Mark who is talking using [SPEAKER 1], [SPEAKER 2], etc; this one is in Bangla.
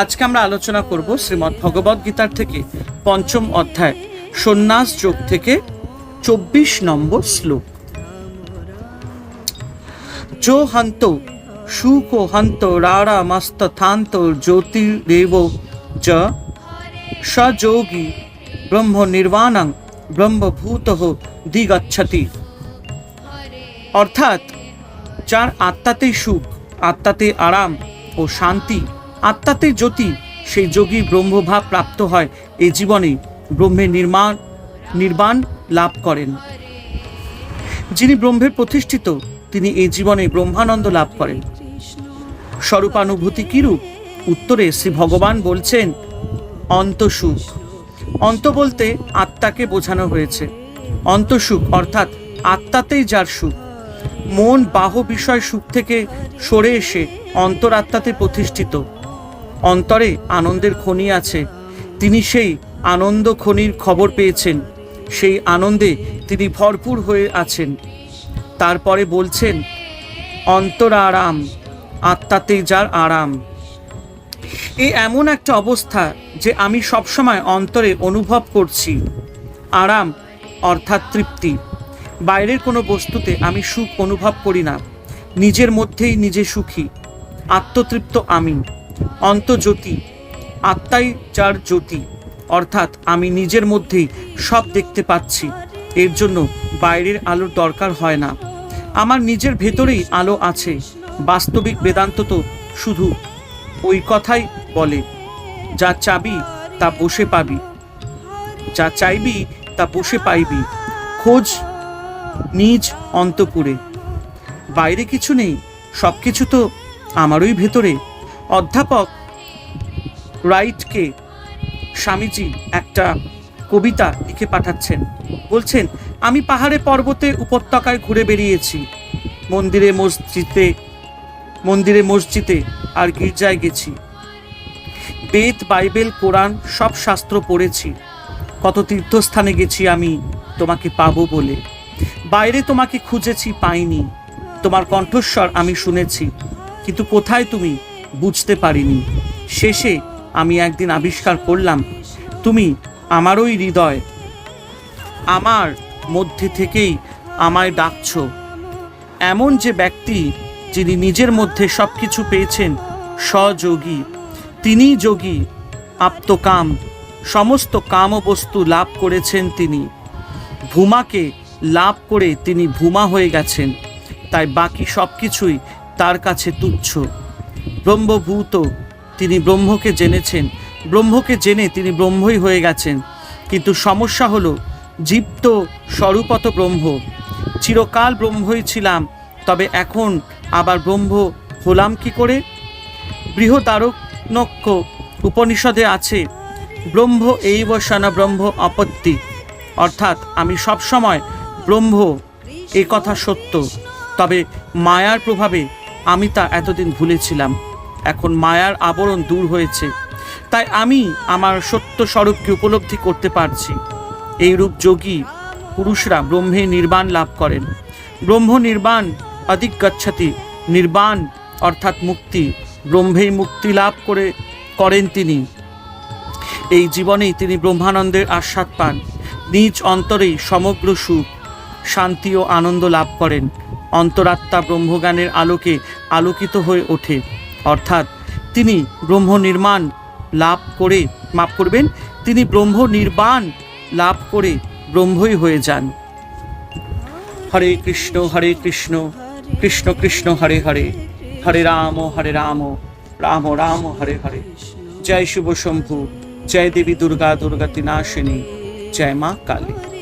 [SPEAKER 1] আজকে আমরা আলোচনা করব শ্রীমৎ ভগবত গীতার থেকে পঞ্চম অধ্যায় সন্ন্যাস যোগ থেকে চব্বিশ নম্বর শ্লোক যো হন্ত সুখ হন্ত রারা মস্ত থান্ত জ্যোতিরেব জ সযোগী ব্রহ্ম নির্বাণং ব্রহ্মভূত দিগচ্ছতি অর্থাৎ যার আত্মাতে সুখ আত্মাতে আরাম ও শান্তি আত্মাতে জ্যোতি সেই যোগী ব্রহ্মভাব প্রাপ্ত হয় এই জীবনে ব্রহ্মের নির্মাণ নির্বাণ লাভ করেন যিনি ব্রহ্মের প্রতিষ্ঠিত তিনি এই জীবনে ব্রহ্মানন্দ লাভ করেন স্বরূপানুভূতি কিরূপ উত্তরে শ্রী ভগবান বলছেন অন্তসুখ অন্ত বলতে আত্মাকে বোঝানো হয়েছে অন্তসুখ অর্থাৎ আত্মাতেই যার সুখ মন বাহ বিষয় সুখ থেকে সরে এসে অন্তরাত্মাতে প্রতিষ্ঠিত অন্তরে আনন্দের খনি আছে তিনি সেই আনন্দ খনির খবর পেয়েছেন সেই আনন্দে তিনি ভরপুর হয়ে আছেন তারপরে বলছেন অন্তর আরাম আত্মাতে যার আরাম এই এমন একটা অবস্থা যে আমি সবসময় অন্তরে অনুভব করছি আরাম অর্থাৎ তৃপ্তি বাইরের কোনো বস্তুতে আমি সুখ অনুভব করি না নিজের মধ্যেই নিজে সুখী আত্মতৃপ্ত আমি অন্তজ্যোতি আত্মাই যার জ্যোতি অর্থাৎ আমি নিজের মধ্যেই সব দেখতে পাচ্ছি এর জন্য বাইরের আলোর দরকার হয় না আমার নিজের ভেতরেই আলো আছে বাস্তবিক বেদান্ত তো শুধু ওই কথাই বলে যা চাবি তা বসে পাবি যা চাইবি তা বসে পাইবি খোঁজ নিজ অন্তপুরে বাইরে কিছু নেই সব কিছু তো আমারই ভেতরে অধ্যাপক রাইটকে স্বামীজি একটা কবিতা লিখে পাঠাচ্ছেন বলছেন আমি পাহাড়ে পর্বতে উপত্যকায় ঘুরে বেরিয়েছি মন্দিরে মসজিদে মন্দিরে মসজিদে আর গির্জায় গেছি বেদ বাইবেল কোরআন সব শাস্ত্র পড়েছি কত তীর্থস্থানে গেছি আমি তোমাকে পাবো বলে বাইরে তোমাকে খুঁজেছি পাইনি তোমার কণ্ঠস্বর আমি শুনেছি কিন্তু কোথায় তুমি বুঝতে পারিনি শেষে আমি একদিন আবিষ্কার করলাম তুমি আমারই হৃদয় আমার মধ্যে থেকেই আমায় ডাকছ এমন যে ব্যক্তি যিনি নিজের মধ্যে সব কিছু পেয়েছেন স্বযোগী তিনি যোগী আপ্তকাম সমস্ত কাম বস্তু লাভ করেছেন তিনি ভূমাকে লাভ করে তিনি ভূমা হয়ে গেছেন তাই বাকি সব কিছুই তার কাছে তুচ্ছ ব্রহ্মভূত তিনি ব্রহ্মকে জেনেছেন ব্রহ্মকে জেনে তিনি ব্রহ্মই হয়ে গেছেন কিন্তু সমস্যা হলো জীপ্ত স্বরূপত ব্রহ্ম চিরকাল ব্রহ্মই ছিলাম তবে এখন আবার ব্রহ্ম হলাম কি করে বৃহদারণ্যক্য উপনিষদে আছে ব্রহ্ম এই বসানা ব্রহ্ম আপত্তি অর্থাৎ আমি সবসময় ব্রহ্ম এ কথা সত্য তবে মায়ার প্রভাবে আমি তা এতদিন ভুলেছিলাম এখন মায়ার আবরণ দূর হয়েছে তাই আমি আমার সত্য স্বরূপকে উপলব্ধি করতে পারছি এই রূপ যোগী পুরুষরা ব্রহ্মে নির্বাণ লাভ করেন ব্রহ্ম নির্বাণ অধিক গচ্ছতি নির্বাণ অর্থাৎ মুক্তি ব্রহ্মেই মুক্তি লাভ করে করেন তিনি এই জীবনেই তিনি ব্রহ্মানন্দের আস্বাদ পান নিজ অন্তরেই সমগ্র সুখ শান্তি ও আনন্দ লাভ করেন অন্তরাত্মা ব্রহ্মজ্ঞানের আলোকে আলোকিত হয়ে ওঠে অর্থাৎ তিনি ব্রহ্ম নির্মাণ লাভ করে মাপ করবেন তিনি ব্রহ্ম নির্বাণ লাভ করে ব্রহ্মই হয়ে যান
[SPEAKER 2] হরে কৃষ্ণ হরে কৃষ্ণ কৃষ্ণ কৃষ্ণ হরে হরে হরে রাম হরে রাম রাম রাম হরে হরে জয় শুভ শম্ভু জয় দেবী দুর্গা দুর্গা তিনাশিনী জয় মা কালী